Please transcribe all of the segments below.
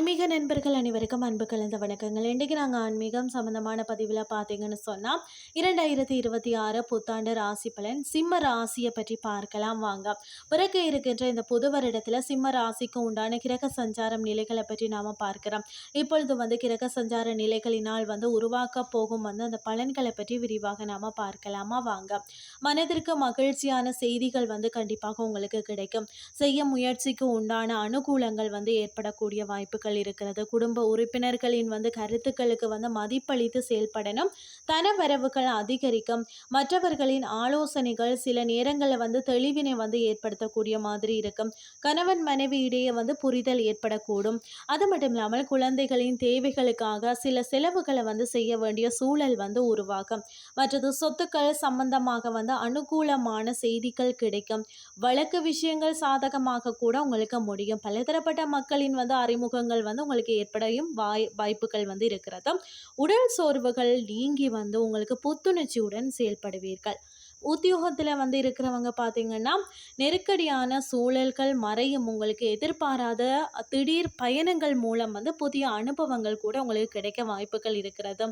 ஆன்மீக நண்பர்கள் அனைவருக்கும் அன்பு கலந்த வணக்கங்கள். இன்றைக்கு நாங்கள் ஆன்மீகம் சம்மந்தமான பதிவில் பார்த்தீங்கன்னு சொன்னால் இரண்டாயிரத்தி இருபத்தி ஆறு புத்தாண்டு ராசி பலன் சிம்ம ராசியை பற்றி பார்க்கலாம் வாங்க. பிறகு இருக்கின்ற இந்த புது வருடத்தில் சிம்ம ராசிக்கு உண்டான கிரக சஞ்சாரம் நிலைகளை பற்றி நாம் பார்க்கிறோம். இப்பொழுது வந்து கிரக சஞ்சார நிலைகளினால் வந்து உருவாக்க போகும் வந்து அந்த பலன்களை பற்றி விரிவாக நாம் பார்க்கலாமா வாங்க. மனதிற்கு மகிழ்ச்சியான செய்திகள் வந்து கண்டிப்பாக உங்களுக்கு கிடைக்கும். செய்ய முயற்சிக்கு உண்டான அனுகூலங்கள் வந்து ஏற்படக்கூடிய வாய்ப்புகள் இருக்கிறது. குடும்ப உறுப்பினர்களின் வந்து கருத்துக்களுக்கு வந்து மதிப்பளித்து செயல்படணும். தனவரவுகள் அதிகரிக்கும். மற்றவர்களின் ஆலோசனைகள் சில நேரங்களில் வந்து தெளிவினை வந்து ஏற்படுத்தக்கூடிய மாதிரி இருக்கும். கணவன் மனைவி இடையே வந்து புரிதல் ஏற்படக்கூடும். அது மட்டும் இல்லாமல் குழந்தைகளின் தேவைகளுக்காக சில செலவுகளை வந்து செய்ய வேண்டிய சூழல் வந்து உருவாகும். மற்றது சொத்துக்கள் சம்பந்தமாக வந்து அனுகூலமான செய்திகள் கிடைக்கும். வழக்கு விஷயங்கள் சாதகமாக கூட உங்களுக்கு முடியும். பலதரப்பட்ட மக்களின் வந்து அறிமுகங்கள் வந்து உங்களுக்கு ஏற்படையும் வாய் வாய்ப்புகள் வந்து இருக்கிறது உடல் சோர்வுகள் நீங்கி வந்து உங்களுக்கு புத்துணர்ச்சியுடன் செயல்படுவீர்கள். உத்தியோகத்தில் வந்து இருக்கிறவங்க பார்த்தீங்கன்னா நெருக்கடியான சூழல்கள் மறையும் உங்களுக்கு எதிர்பாராத திடீர் பயணங்கள் மூலம் வந்து புதிய அனுபவங்கள் கூட உங்களுக்கு கிடைக்க வாய்ப்புகள் இருக்கிறது.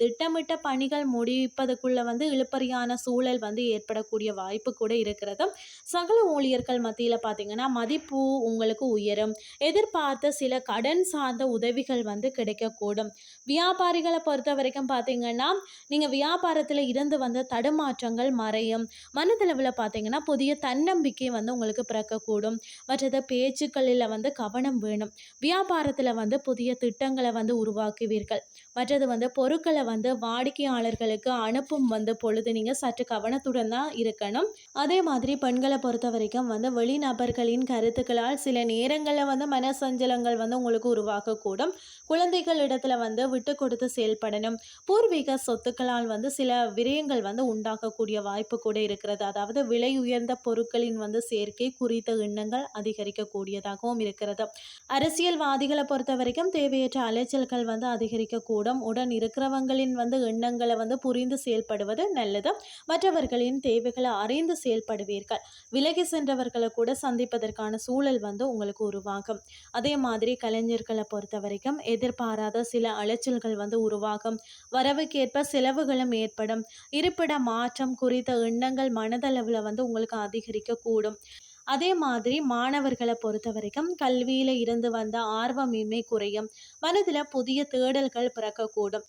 திட்டமிட்ட பணிகள் முடிப்பதுக்குள்ளே வந்து இழுப்பறியான சூழல் வந்து ஏற்படக்கூடிய வாய்ப்பு கூட இருக்கிறது. சகல ஊழியர்கள் மத்தியில் பார்த்தீங்கன்னா மதிப்பு உங்களுக்கு உயரும். எதிர்பார்த்த சில கடன் சார்ந்த உதவிகள் வந்து கிடைக்கக்கூடும். வியாபாரிகளை பொறுத்த வரைக்கும் பார்த்தீங்கன்னா நீங்கள் வியாபாரத்தில் இருந்து வந்த தடுமாற்றங்கள் மறையும். மனதளவில் பார்த்தீங்கன்னா புதிய தன்னம்பிக்கை வந்து உங்களுக்கு பிறக்கக்கூடும். மற்றது பேச்சுக்களில் வந்து கவனம் வேணும். வியாபாரத்தில் வந்து புதிய திட்டங்களை வந்து உருவாக்குவீர்கள். மற்றது வந்து பொருட்களை வந்து வாடிக்கையாளர்களுக்கு அனுப்பும் வந்து பொழுது நீங்கள் சற்று கவனத்துடன் தான் இருக்கணும். அதே மாதிரி பெண்களை பொறுத்த வரைக்கும் வந்து வெளிநபர்களின் கருத்துக்களால் சில நேரங்களில் வந்து மனசஞ்சலங்கள் வந்து உங்களுக்கு உருவாக்கக்கூடும். குழந்தைகள் இடத்துல வந்து விட்டு கொடுத்து செயல்படணும். பூர்வீக சொத்துக்களால் வந்து சில விரயங்கள் வந்து உண்டாக்கக்கூடிய வாய்ப்பு கூட இருக்கிறது. அதாவது விலை உயர்ந்த பொருட்களின் வந்து சேர்க்கை குறித்த எண்ணங்கள் அதிகரிக்கக்கூடியதாகவும் இருக்கிறது. அரசியல்வாதிகளை பொறுத்த வரைக்கும் தேவையற்ற அலைச்சல்கள் வந்து அதிகரிக்கக்கூடும். உடன் இருக்கிறவங்களின் வந்து எண்ணங்களை வந்து புரிந்து செயல்படுவது நல்லது. மற்றவர்களின் தேவைகளை அறிந்து செயல்படுவீர்கள். விலகி சென்றவர்களை கூட சந்திப்பதற்கான சூழல் வந்து உங்களுக்கு உருவாகும். அதே மாதிரி கலைஞர்களை பொறுத்த வரைக்கும் எதிர்பாராத சில அலைச்சல்கள் வந்து உருவாகும். வரவுக்கேற்ப செலவுகளும் ஏற்படும். இருப்பிட மாற்றம் குறித்த எண்ணங்கள் மனதளவில் வந்து உங்களுக்கு அதிகரிக்கக்கூடும் அதே மாதிரி மாணவர்களை பொறுத்த வரைக்கும் கல்வியில் இருந்து வந்த ஆர்வமின்மை குறையும். மனதில் புதிய தேடல்கள் பிறக்கக்கூடும்.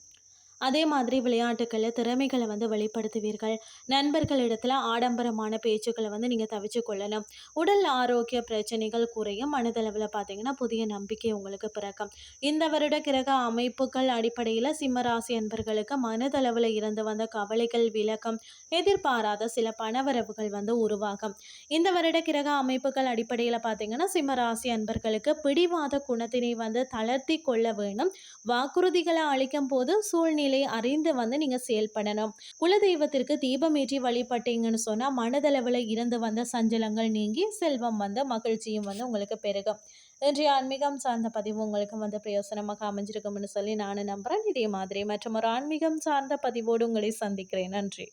அதே மாதிரி விளையாட்டுக்களில் திறமைகளை வந்து வெளிப்படுத்துவீர்கள். நண்பர்களிடத்தில் ஆடம்பரமான பேச்சுக்களை வந்து நீங்கள் தவிச்சு கொள்ளணும் உடல் ஆரோக்கிய பிரச்சனைகள் குறையும். மனதளவில் பார்த்தீங்கன்னா புதிய நம்பிக்கை உங்களுக்கு பிறக்கும். இந்த வருட கிரக அமைப்புகள் அடிப்படையில் சிம்மராசி அன்பர்களுக்கு மனதளவில் இருந்து வந்த கவலைகள் விளக்கம் எதிர்பாராத சில பணவரவுகள் வந்து உருவாகும். இந்த வருட கிரக அமைப்புகள் அடிப்படையில் பார்த்தீங்கன்னா சிம்மராசி அன்பர்களுக்கு பிடிவாத குணத்தினை வந்து தளர்த்தி கொள்ள வேணும். வாக்குறுதிகளை அளிக்கும் போது சூழ்நிலை நிலை அறிந்து வந்து நீங்கள் செயல்படணும் குலதெய்வத்திற்கு தீபமேற்றி வழிபட்டீங்கன்னு சொன்னால் மனதளவில் இருந்து வந்த சஞ்சலங்கள் நீங்கி செல்வம் வந்து மகிழ்ச்சியும் வந்து உங்களுக்கு பெருகும். இன்றைய ஆன்மீகம் சார்ந்த பதிவு உங்களுக்கு வந்து பிரயோசனமாக அமைஞ்சிருக்கும்னு சொல்லி நான் நம்புகிறேன் இதே மாதிரி மற்றும் ஒரு ஆன்மீகம் சார்ந்த பதிவோடு உங்களை சந்திக்கிறேன். நன்றி.